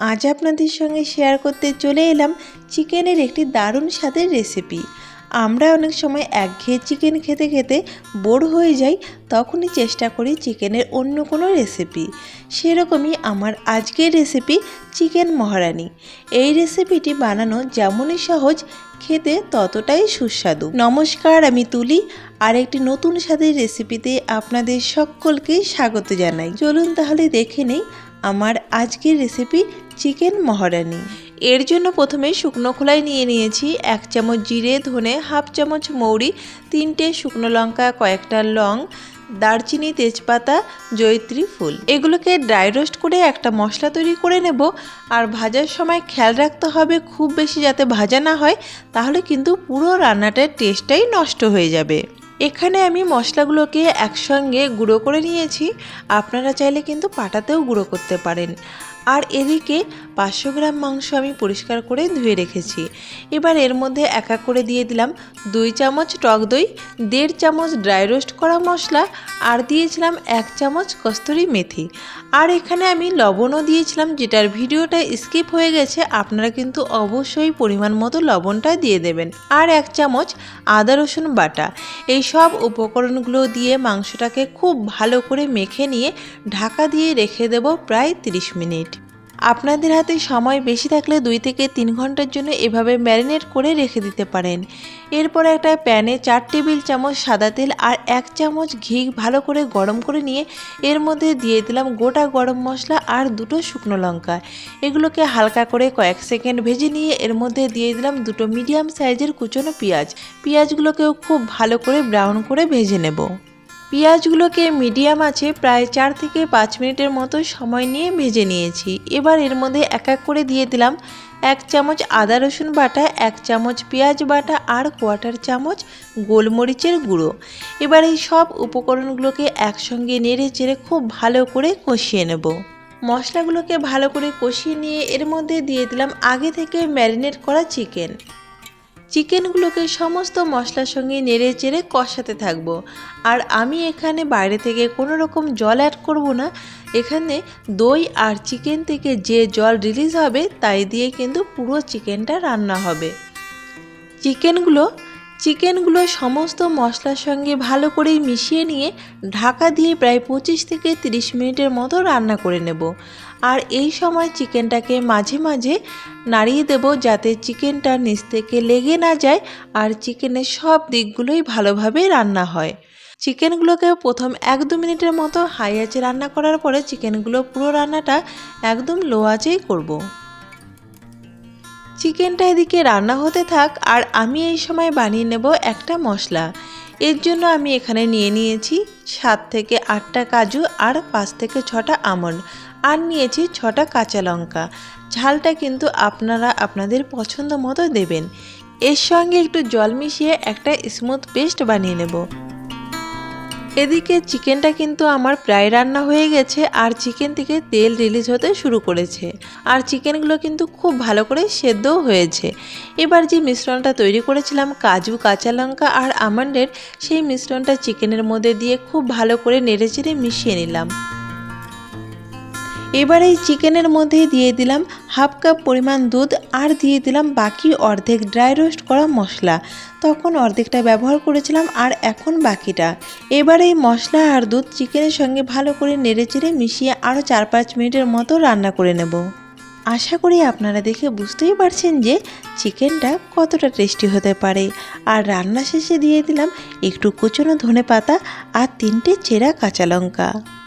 আজ আপনাদের সঙ্গে শেয়ার করতে চলে এলাম চিকেনের একটি দারুণ স্বাদের রেসিপি আমরা অনেক সময় একঘেয়ে চিকেন খেতে খেতে বোর হয়ে যাই, তখনই চেষ্টা করি চিকেনের অন্য কোনো রেসিপি সেরকমই আমার আজকের রেসিপি চিকেন মহারানি। এই রেসিপিটি বানানো যেমনই সহজ, খেতে ততটাই সুস্বাদু। নমস্কার, আমি তুলি। আর একটি নতুন স্বাদের রেসিপিতে আপনাদের সকলকে স্বাগত জানাই। চলুন তাহলে দেখে নেই আমার আজকের রেসিপি চিকেন মহারানি। এর জন্য প্রথমে শুকনো খোলায় নিয়ে নিয়েছি এক চামচ জিরে, ধনে, হাফ চামচ মৌরি, তিনটে শুকনো লঙ্কা, কয়েকটা লং, দারচিনি, তেজপাতা, জয়ত্রী ফুল। এগুলোকে ড্রাই রোস্ট করে একটা মশলা তৈরি করে নেব। আর ভাজার সময় খেয়াল রাখতে হবে খুব বেশি যাতে ভাজা না হয়, তাহলে কিন্তু পুরো রান্নাটার টেস্টটাই নষ্ট হয়ে যাবে। এখানে আমি মশলাগুলোকে একসঙ্গে গুঁড়ো করে নিয়েছি। আপনারা চাইলে কিন্তু পাটাতেও গুঁড়ো করতে পারেন। আর এদিকে পাঁচশো গ্রাম মাংস আমি পরিষ্কার করে ধুয়ে রেখেছি। এবার এর মধ্যে এক এক করে দিয়ে দিলাম দুই চামচ টক দই, দেড় চামচ ড্রাই রোস্ট করা মশলা আর দিয়েছিলাম এক চামচ কস্তুরি মেথি। আর এখানে আমি লবণও দিয়েছিলাম, যেটার ভিডিওটা স্কিপ হয়ে গেছে, আপনারা কিন্তু অবশ্যই পরিমাণ মতো লবণটা দিয়ে দেবেন। আর এক চামচ আদা রসুন বাটা। এই সব উপকরণগুলো দিয়ে মাংসটাকে খুব ভালো করে মেখে নিয়ে ঢাকা দিয়ে রেখে দেব প্রায় 30 মিনিট। আপনাদের হাতে সময় বেশি থাকলে দুই থেকে তিন ঘণ্টার জন্য এভাবে ম্যারিনেট করে রেখে দিতে পারেন। এরপর একটা প্যানে চার টেবিল চামচ সাদা তেল আর এক চামচ ঘি ভালো করে গরম করে নিয়ে এর মধ্যে দিয়ে দিলাম গোটা গরম মশলা আর দুটো শুকনো লঙ্কা। এগুলোকে হালকা করে কয়েক সেকেন্ড ভেজে নিয়ে এর মধ্যে দিয়ে দিলাম দুটো মিডিয়াম সাইজের কুচনো পেঁয়াজ। পেঁয়াজগুলোকেও খুব ভালো করে ব্রাউন করে ভেজে নেব। পেঁয়াজগুলোকে মিডিয়াম আছে প্রায় চার থেকে পাঁচ মিনিটের মতো সময় নিয়ে ভেজে নিয়েছি। এবার এর মধ্যে এক এক করে দিয়ে দিলাম এক চামচ আদা রসুন বাটা, এক চামচ পেঁয়াজ বাটা আর কোয়াটার চামচ গোলমরিচের গুঁড়ো। এবার এই সব উপকরণগুলোকে একসঙ্গে নেড়ে চেড়ে খুব ভালো করে কষিয়ে নেব। মশলাগুলোকে ভালো করে কষিয়ে নিয়ে এর মধ্যে দিয়ে দিলাম আগে থেকে ম্যারিনেট করা চিকেন। চিকেনগুলোকে সমস্ত মশলার সঙ্গে নেড়ে চেড়ে কষাতে থাকব। আর আমি এখানে বাইরে থেকে কোনো রকম জল অ্যাড করব না। এখানে দই আর চিকেন থেকে যে জল রিলিজ হবে, তাই দিয়ে কিন্তু পুরো চিকেনটা রান্না হবে। চিকেনগুলো চিকেনগুলো সমস্ত মশলার সঙ্গে ভালো করে মিশিয়ে নিয়ে ঢাকা দিয়ে প্রায় পঁচিশ থেকে তিরিশ মিনিটের মতো রান্না করে নেব। আর এই সময় চিকেনটাকে মাঝে মাঝে নাড়িয়ে দেব যাতে চিকেনটা নিচ থেকে লেগে না যায় আর চিকেনের সব দিকগুলোই ভালোভাবে রান্না হয়। চিকেনগুলোকে প্রথম এক দু মিনিটের মতো হাই আঁচে রান্না করার পরে চিকেনগুলো পুরো রান্নাটা একদম লো আঁচেই করব। চিকেনটা এদিকে রান্না হতে থাক আর আমি এই সময় বানিয়ে নেব একটা মশলা। এর জন্য আমি এখানে নিয়ে নিয়েছি সাত থেকে আটটা কাজু আর পাঁচ থেকে ছটা আমন্ড আর নিয়েছি ছটা কাঁচা লঙ্কা। ঝালটা কিন্তু আপনারা আপনাদের পছন্দ মতো দেবেন। এর সঙ্গে একটু জল মিশিয়ে একটা স্মুথ পেস্ট বানিয়ে নেব। এদিকে চিকেনটা কিন্তু আমার প্রায় রান্না হয়ে গেছে আর চিকেন থেকে তেল রিলিজ হতে শুরু করেছে। আর চিকেনগুলো কিন্তু খুব ভালো করে সেদ্ধও হয়েছে। এবার যে মিশ্রণটা তৈরি করেছিলাম, কাজু, কাঁচা লঙ্কা আর আমন্ডের, সেই মিশ্রণটা চিকেনের মধ্যে দিয়ে খুব ভালো করে নেড়েচেড়ে মিশিয়ে নিলাম। এবার এই চিকেনের মধ্যে দিয়ে দিলাম হাফ কাপ পরিমাণ দুধ আর দিয়ে দিলাম বাকি অর্ধেক ড্রাই রোস্ট করা মশলা। তখন অর্ধেকটা ব্যবহার করেছিলাম আর এখন বাকিটা। এবার এই মশলা আর দুধ চিকেনের সঙ্গে ভালো করে নেড়েচেড়ে মিশিয়ে আরও চার পাঁচ মিনিটের মতো রান্না করে নেব। আশা করি আপনারা দেখে বুঝতেই পারছেন যে চিকেনটা কতটা টেস্টি হতে পারে। আর রান্না শেষে দিয়ে দিলাম একটু কুচনো ধনে পাতা আর তিনটে চেরা কাঁচা লঙ্কা।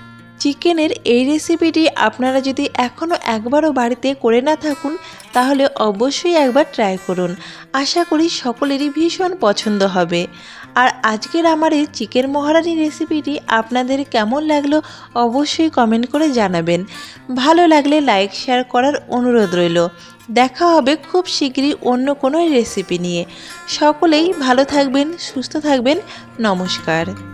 চিকেনের এই রেসিপিটি আপনারা যদি এখনও একবারও বাড়িতে করে না থাকুন, তাহলে অবশ্যই একবার ট্রাই করুন। আশা করি সকলেরই ভীষণ পছন্দ হবে। আর আজকের আমার এই চিকেন মহারানি রেসিপিটি আপনাদের কেমন লাগল অবশ্যই কমেন্ট করে জানাবেন। ভালো লাগলে লাইক শেয়ার করার অনুরোধ রইল। দেখা হবে খুব শীঘ্রই অন্য কোনো রেসিপি নিয়ে। সকলেই ভালো থাকবেন, সুস্থ থাকবেন। নমস্কার।